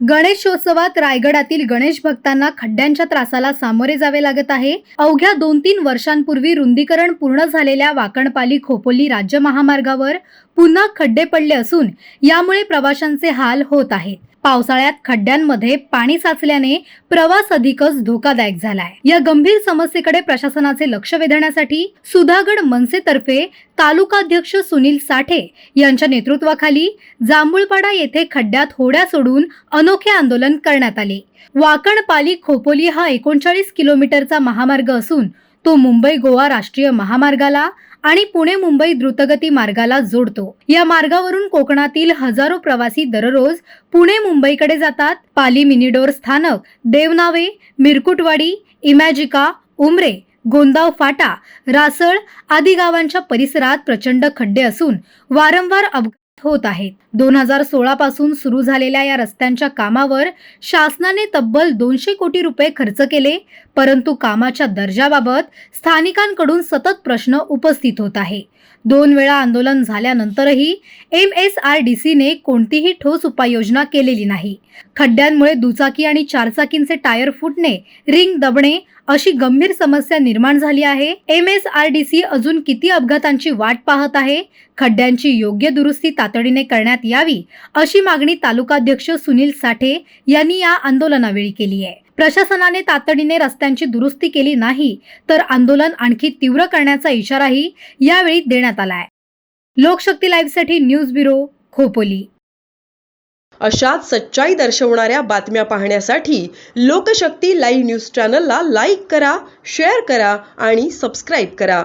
गणेशोत्सवात रायगडातील गणेश भक्तांना खड्ड्यांच्या त्रासाला सामोरे जावे लागत आहे. अवघ्या दोन तीन वर्षांपूर्वी रुंदीकरण पूर्ण झालेल्या वाकणपाली खोपोली राज्य महामार्गावर पुन्हा खड्डे पडले असून यामुळे प्रवाशांचे हाल होत आहेत. पावसाळ्यात खड्ड्यांमध्ये पाणी साचल्याने प्रवास अधिकच धोकादायक झालाय. या गंभीर समस्येकडे प्रशासनाचे लक्ष वेधण्यासाठी सुधागड मनसेतर्फे तालुकाध्यक्ष सुनील साठे यांच्या नेतृत्वाखाली जांभूळपाडा येथे खड्ड्यात होड्या सोडून अनोखे आंदोलन करण्यात आले. वाकणपाली खोपोली हा एकोणचाळीस किलोमीटरचा महामार्ग असून तो मुंबई गोवा राष्ट्रीय महामार्गाला आणि पुणे मुंबई द्रुतगती मार्गाला जोडतो. या मार्गावरून कोकणातील हजारो प्रवासी दररोज पुणे मुंबईकडे जातात. पाली मिनिडोर स्थानक देवनावे मिरकुटवाडी इमॅजिका उमरे गोंदाव फाटा रासळ आदी गावांच्या परिसरात प्रचंड खड्डे असून वारंवार अपघात होत आहेत. दोन हजार सोळा पासून सुरू झालेल्या या रस्त्यांच्या कामावर शासनाने तब्बल दोनशे कोटी रुपये खर्च केले. परंतु कामाच्या दर्जाबाबत स्थानिकांकडून सतत प्रश्न उपस्थित होत आहे. दोन वेळा आंदोलन झाल्यानंतरही एम एस आर डी सीने कोणतीही ठोस उपाययोजना केलेली नाही. खड्ड्यांमुळे दुचाकी आणि चारचाकींचे टायर फुटणे रिंग दबणे अशी गंभीर समस्या निर्माण झाली आहे. M S R D C अजून किती अपघातांची वाट पाहत आहे? खड्ड्यांची योग्य दुरुस्ती तातडीने करण्यात यावी अशी मागणी तालुकाध्यक्ष सुनील साठे यांनी या आंदोलनावेळी केली आहे. प्रशासनाने तातडीने रस्त्यांची दुरुस्ती केली नाही तर आंदोलन आणखी तीव्र करण्याचा इशाराही यावेळी देण्यात आला आहे लोकशक्ती लाईव्हसाठी न्यूज ब्युरो खोपोली. अशाच सच्चाई दर्शवणाऱ्या बातम्या पाहण्यासाठी लोकशक्ती लाईव्ह न्यूज चॅनलला लाईक करा शेअर करा आणि सबस्क्राईब करा.